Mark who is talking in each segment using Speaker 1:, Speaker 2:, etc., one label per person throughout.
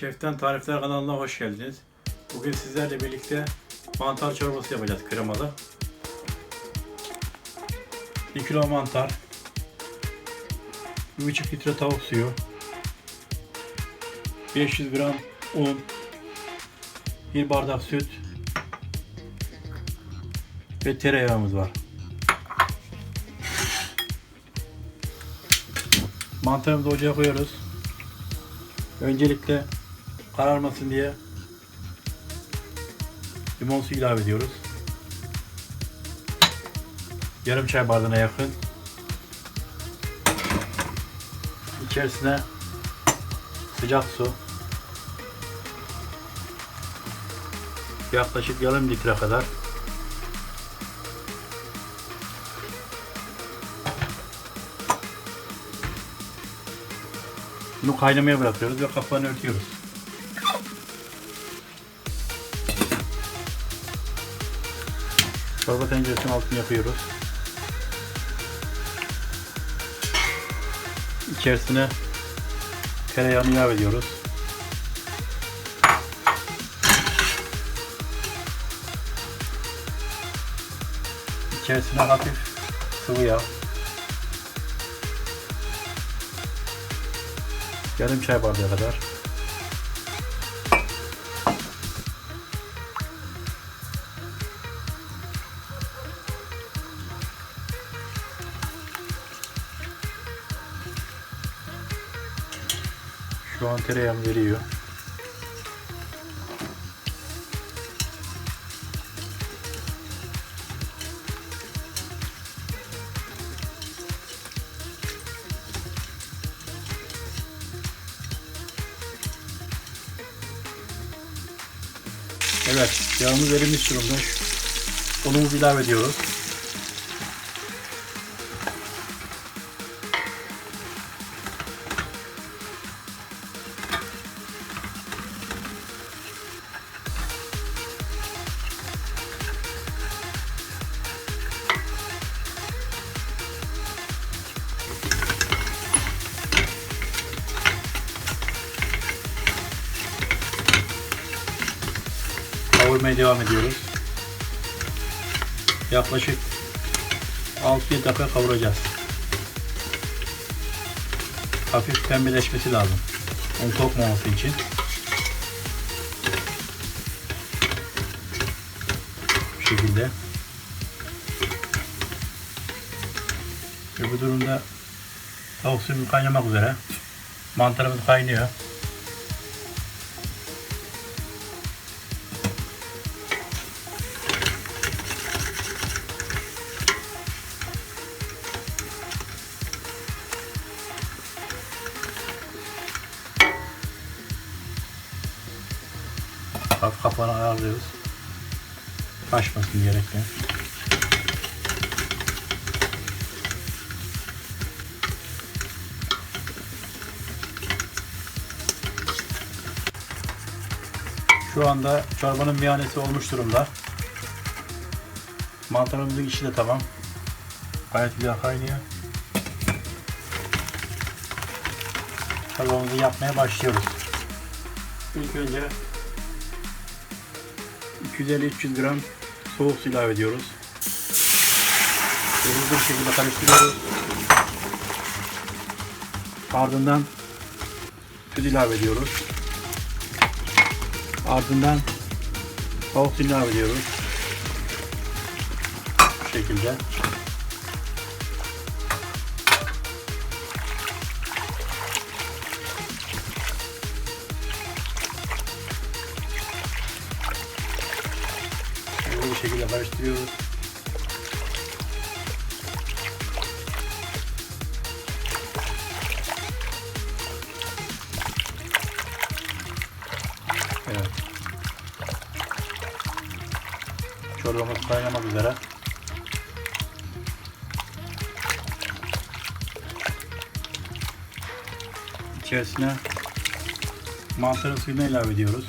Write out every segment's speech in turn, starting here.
Speaker 1: Şeften Tarifler kanalına hoş geldiniz. Bugün sizlerle birlikte mantar çorbası yapacağız kremalı. 1 kilo mantar, 1,5 litre tavuk suyu, 500 gram un, 1 bardak süt ve tereyağımız var. Mantarımızı ocağa koyuyoruz. Öncelikle kararmasın diye limon suyu ilave ediyoruz. Yarım çay bardağına yakın. İçerisine sıcak su. Yaklaşık yarım litre kadar. Bunu kaynamaya bırakıyoruz ve kapağını örtüyoruz. Çorba tenceresinin altını yapıyoruz. İçerisine tereyağını ilave ediyoruz. İçerisine hafif sıvı yağ. Yarım çay bardağı kadar. An tereyağım eriyor. Evet, yağımız erimiş durumda. Unumuzu ilave ediyoruz. Kavurmaya devam ediyoruz. Yaklaşık 6-7 dakika kavuracağız. Hafif pembeleşmesi lazım. Un kokmaması için. Bu şekilde. Ve bu durumda tavuk suyumuz kaynamak üzere. Mantarımız kaynıyor. Hafif kapağını ayarlıyoruz. Kaçmasın diyerekten. Şu anda çorbanın miyanesi olmuş durumda. Mantarımızın içi de tamam. Gayet güzel kaynıyor. Çorbamızı yapmaya başlıyoruz. İlk önce 250-300 gram soğuk su ilave ediyoruz. Hızlı bir şekilde karıştırıyoruz. Ardından süt ilave ediyoruz. Ardından tavuk suyu ilave ediyoruz. Bu şekilde. Şekilde karıştırıyoruz. Evet. Çorbamız kaynamak üzere. İçerisine mantarın suyunu ilave ediyoruz.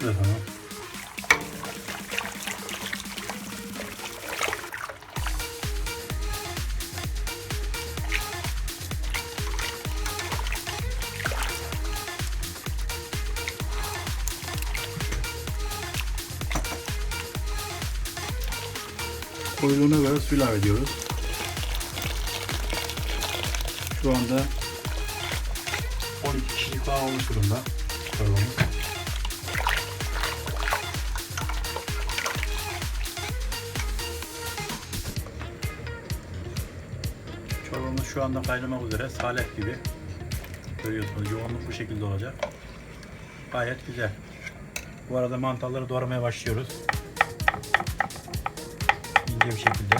Speaker 1: Da tamam. Koyuluğuna göre su ilave ediyoruz. Şu anda 12 kişilik falan olmuş durumda çorbamız. Şu anda kaynamak üzere salep gibi. Görüyorsunuz yoğunluk bu şekilde olacak. Gayet güzel. Bu arada mantarları doğramaya başlıyoruz. İnce bir şekilde.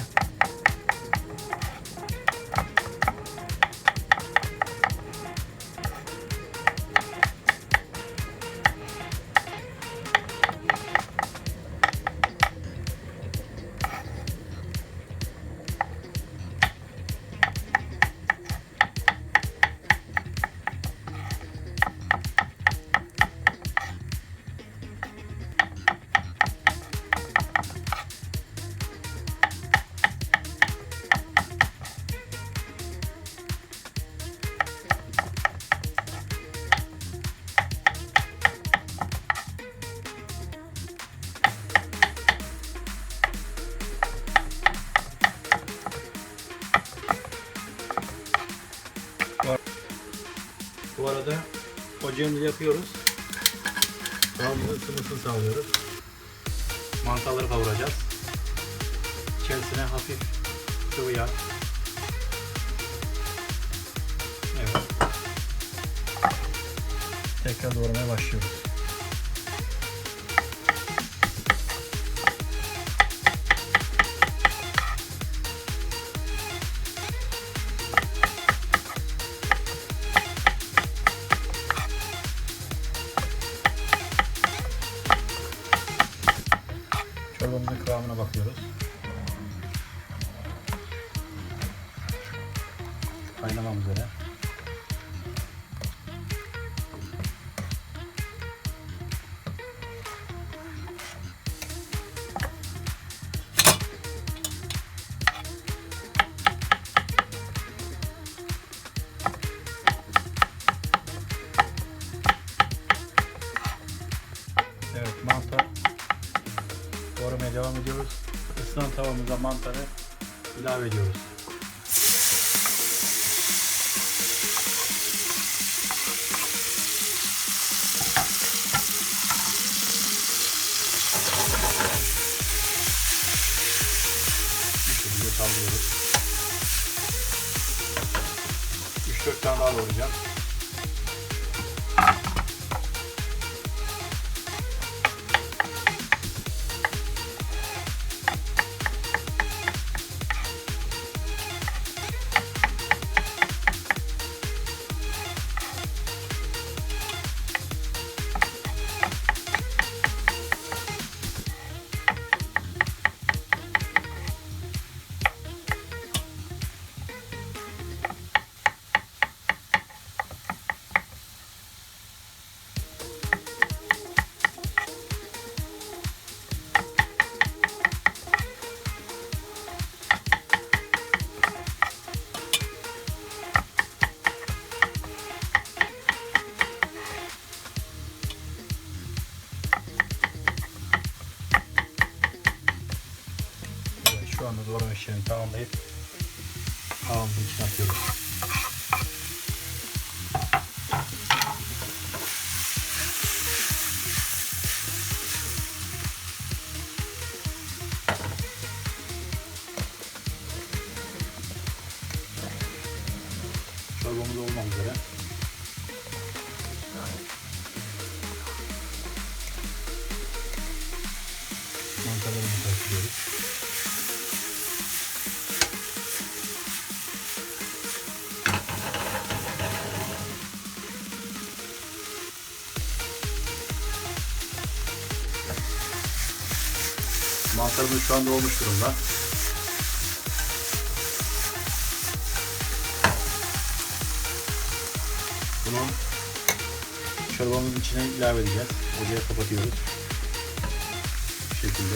Speaker 1: Ocağımızı yapıyoruz. Tavamızın ısınmasını sağlıyoruz. Mantarları kavuracağız. İçerisine hafif sıvı yağ. Evet. Tekrar doğramaya başlıyoruz. Kıvamına bakıyoruz. Kaynamam üzere. Tavamıza mantarı ilave ediyoruz. Bu şekilde sallıyoruz. 3-4 tane daha doğrayacağım. Şu anda doğrama işlemini tamamlayıp tavamızın içine atıyoruz. Çorbamız olmak üzere. Mantarlarımızı karıştırıyoruz. Mantarımız şu anda olmuş durumda. Bunu çorbamızın içine ilave edeceğiz. Ocağı kapatıyoruz. Bu şekilde.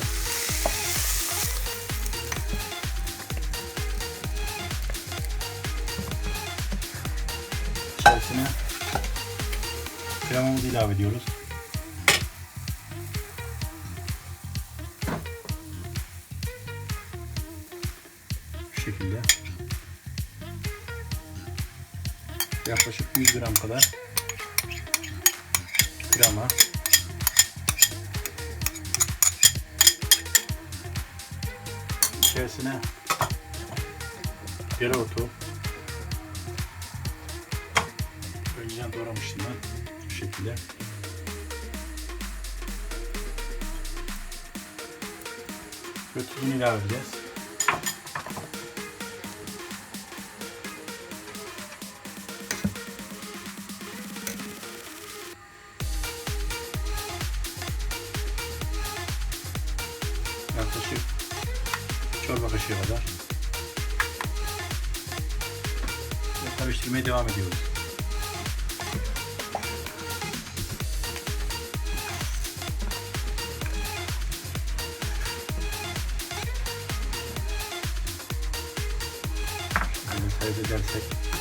Speaker 1: İçerisine kremamızı ilave ediyoruz. Yaklaşık 100 gram kadar krema. İçerisine dereotu. Önceden doğramıştım ben. Bu şekilde. Ve ilave edeceğiz. Yaklaşık çorba kaşığı kadar. Ve karıştırmaya devam ediyoruz. Şöyle kaydedersek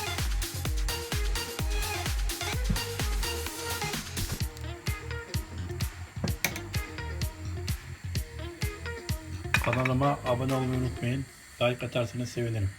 Speaker 1: Kanalıma abone olmayı unutmayın. Like atarsanız sevinirim.